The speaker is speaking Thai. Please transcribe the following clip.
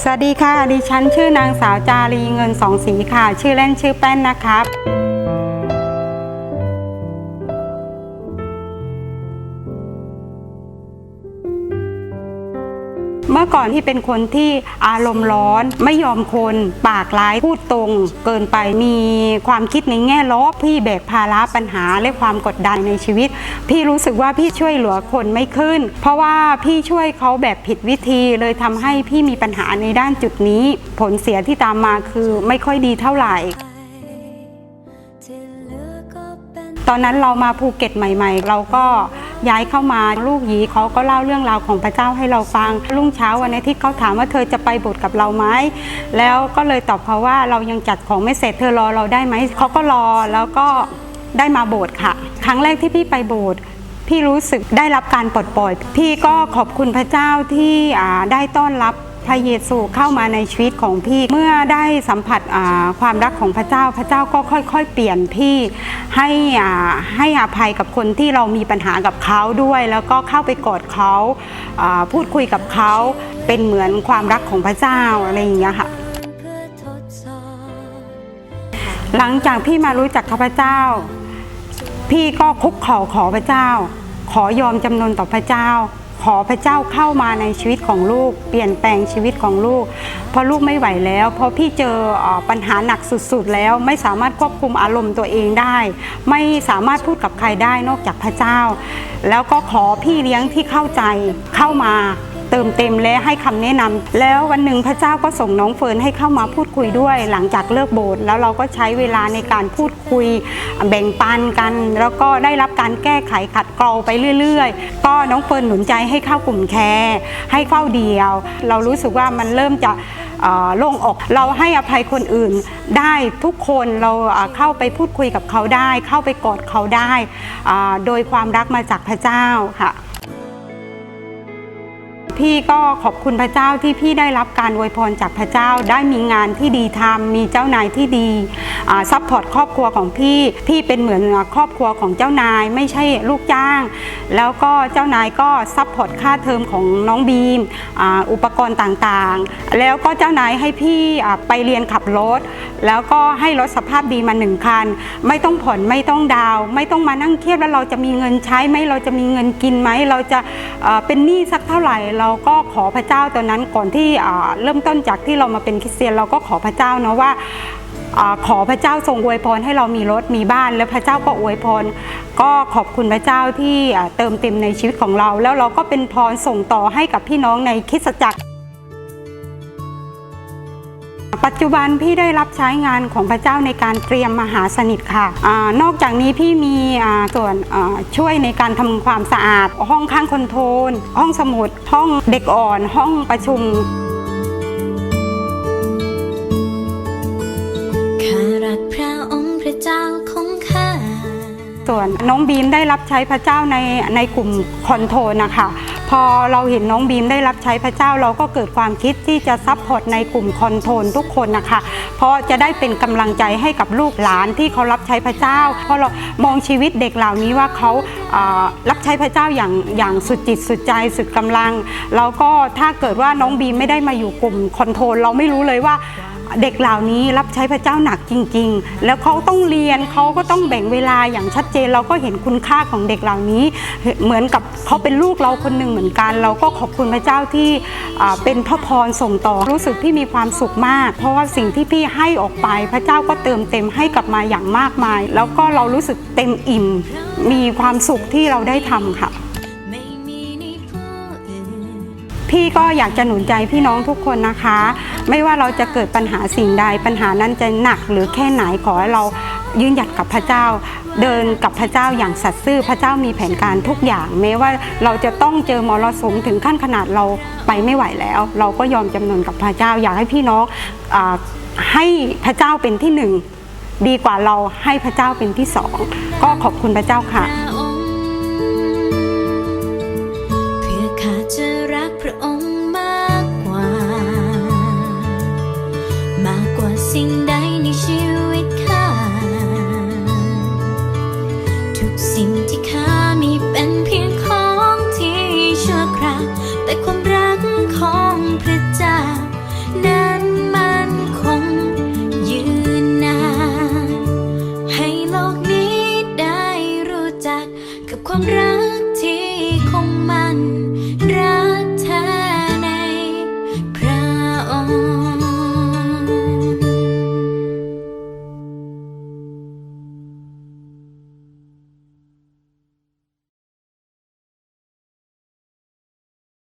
สวัสดีค่ะ ดิฉันชื่อนางสาวจารีเงินสองสีค่ะ ชื่อเล่นชื่อแป้นนะครับ เมื่อก่อนที่เป็นคนที่อารมณ์ร้อนไม่ยอมคนปากร้ายพูดตรง เกินไปมีความคิดในแง่ลบพี่แบกภาระปัญหาและความกดดันในชีวิต พี่รู้สึกว่าพี่ช่วยเหลือคนไม่ขึ้น เพราะว่าพี่ช่วยเขาแบบผิดวิธีเลยทำให้พี่มีปัญหาในด้านจุดนี้ ผลเสียที่ตามมาคือไม่ค่อยดีเท่าไหร่ตอนนั้นเรามาภูเก็ตใหม่ ๆ เราก็ ย้ายเข้ามาลูกหยีเขาก็เล่าเรื่องราวของพระเจ้าให้เราฟัง รุ่งเช้าวันอาทิตย์เขาถามว่าเธอจะไปบทกับเราไหมแล้วก็เลยตอบเขาว่าเรายังจัดของไม่เสร็จเธอรอเราได้ไหมเขาก็รอแล้วก็ได้มาโบสถ์ค่ะ ครั้งแรกที่พี่ไปโบสถ์พี่รู้สึกได้รับการปลดปล่อย พี่ก็ขอบคุณพระเจ้าที่ได้ต้อนรับ พระเยซูเข้ามาในชีวิตของพี่ เมื่อได้สัมผัสความรักของพระเจ้า พระเจ้าก็ค่อยๆ เปลี่ยนพี่ให้ให้อภัยกับคนที่เรามีปัญหากับเขาด้วย แล้วก็เข้าไปกอดเขาพูดคุยกับเขาเป็นเหมือนความรักของพระเจ้าอะไรอย่างเงี้ยค่ะหลังจากพี่มารู้จักข้าพเจ้า พี่ก็คุกเข่าขอพระเจ้า ขอยอมจำนนต่อพระเจ้า ขอพระเจ้าเข้ามาในชีวิตของลูก เปลี่ยนแปลงชีวิตของลูกเพราะลูกไม่ไหวแล้วเพราะพี่เจอเอ่อปัญหาหนักสุดๆ แล้วไม่สามารถควบคุมอารมณ์ตัวเองได้ ไม่สามารถพูดกับใครได้นอกจากพระเจ้า แล้วก็ขอพี่เลี้ยงที่เข้าใจเข้ามา เติมเต็มและให้คำแนะนำแล้ววันหนึ่งพระเจ้าก็ส่งน้องเฟิร์นให้เข้ามาพูดคุยด้วย หลังจากเลิกโบสถ์แล้วเราก็ใช้เวลาในการพูดคุยแบ่งปันกัน แล้วก็ได้รับการแก้ไขขัดเกลาไปเรื่อย ๆ ก็น้องเฟิร์นหนุนใจให้เข้ากลุ่มแคร์ให้เฝ้าเดียว เรารู้สึกว่ามันเริ่มจะโล่งอกเราให้อภัยคนอื่นได้ทุกคนเราเข้าไปพูดคุยกับเขาได้ เข้าไปกอดเขาได้ โดยความรักมาจากพระเจ้าค่ะ พี่ก็ขอบคุณพระเจ้าที่พี่ได้รับการอวยพรจากพระเจ้า ได้มีงานที่ดีทำมีเจ้านายที่ดีซัพพอร์ตครอบครัวของพี่พี่เป็นเหมือนครอบครัวของเจ้านายไม่ใช่ลูกจ้าง แล้วก็เจ้านายก็ซัพพอร์ตค่าเทอมของน้องบีมออุปกรณ์ต่างๆ แล้วก็เจ้านายให้พี่ไปเรียนขับรถ แล้วก็ให้รถสภาพดีมาหนึ่งคัน ไม่ต้องผ่อนไม่ต้องดาว ไม่ต้องมานั่งเครียดแล้วเราจะมีเงินใช้ไหมเราจะมีเงินกินไหมเราจะเป็นหนี้สักเท่าไหร่เราก็ขอพระเจ้าตอนนั้นก่อนที่เริ่มต้นจากที่เรามาเป็นคริสเตียน เราก็ขอพระเจ้านะว่าขอพระเจ้าทรงอวยพรให้เรามีรถมีบ้าน แล้วพระเจ้าก็อวยพร ก็ขอบคุณพระเจ้าที่เติมเต็มในชีวิตของเรา แล้วเราก็เป็นพรส่งต่อให้กับพี่น้องในคริสตจักร ปัจจุบันพี่ได้รับใช้งานของพระเจ้าในการเตรียมมหาสนิทค่ะอานอกจากนี้พี่มีอ่าส่วนอ่าช่วยในการทำความสะอาด ห้องข้างคอนโทรลห้องสมุด ห้องเด็กอ่อน ห้องประชุมข้ารักพระองค์พระเจ้าของข้าส่วนน้องบีมได้รับใช้พระเจ้าในในกลุ่มคอนโทรลนะคะ พอเราเห็นน้องบีมได้รับใช้พระเจ้าเราก็เกิดความคิดที่จะซัพพอร์ตในกลุ่มคอนโทรลทุกคนนะคะ เพราะจะได้เป็นกำลังใจให้กับลูกหลานที่เขารับใช้พระเจ้า เพราะเรามองชีวิตเด็กเหล่านี้ว่าเขาอ่ารับใช้พระเจ้าอย่างอย่างสุดจิตสุดใจสุดกำลังแล้วก็ถ้าเกิดว่าน้องบีมไม่ได้มาอยู่กลุ่มคอนโทรลเราไม่รู้เลยว่า เด็กเหล่านี้รับใช้พระเจ้าหนักจริง ๆ แล้วเขาต้องเรียนเขาก็ต้องแบ่งเวลาอย่างชัดเจนเราก็เห็นคุณค่าของเด็กเหล่านี้ เหมือนกับเขาเป็นลูกเราคนหนึ่งเหมือนกัน เราก็ขอบคุณพระเจ้าที่เป็นพระพรส่งต่อรู้สึกพี่มีความสุขมาก เพราะว่าสิ่งที่พี่ให้ออกไปพระเจ้าก็เติมเต็มให้กลับมาอย่างมากมาย แล้วก็เรารู้สึกเต็มอิ่ม มีความสุขที่เราได้ทำค่ะ พี่ก็อยากจะหนุนใจพี่น้องทุกคนนะคะ ไม่ว่าเราจะเกิดปัญหาสิ่งใด ปัญหานั้นจะหนักหรือแค่ไหนขอให้เรายืนหยัดกับพระเจ้า เดินกับพระเจ้าอย่างสัตย์ซื่อพระเจ้ามีแผนการทุกอย่างแม้ว่าเราจะต้องเจอมรสุมถึงขั้นขนาดเราไปไม่ไหวแล้ว เราก็ยอมจำนนกับพระเจ้า อยากให้พี่น้องอให้พระเจ้าเป็นที่หนึ่งดีกว่าเราให้พระเจ้าเป็นที่สองก็ขอบคุณพระเจ้าค่ะ แต่ความรักของพระเจ้า นั้นมันคงยืนนาน ให้โลกนี้ได้รู้จักกับความรัก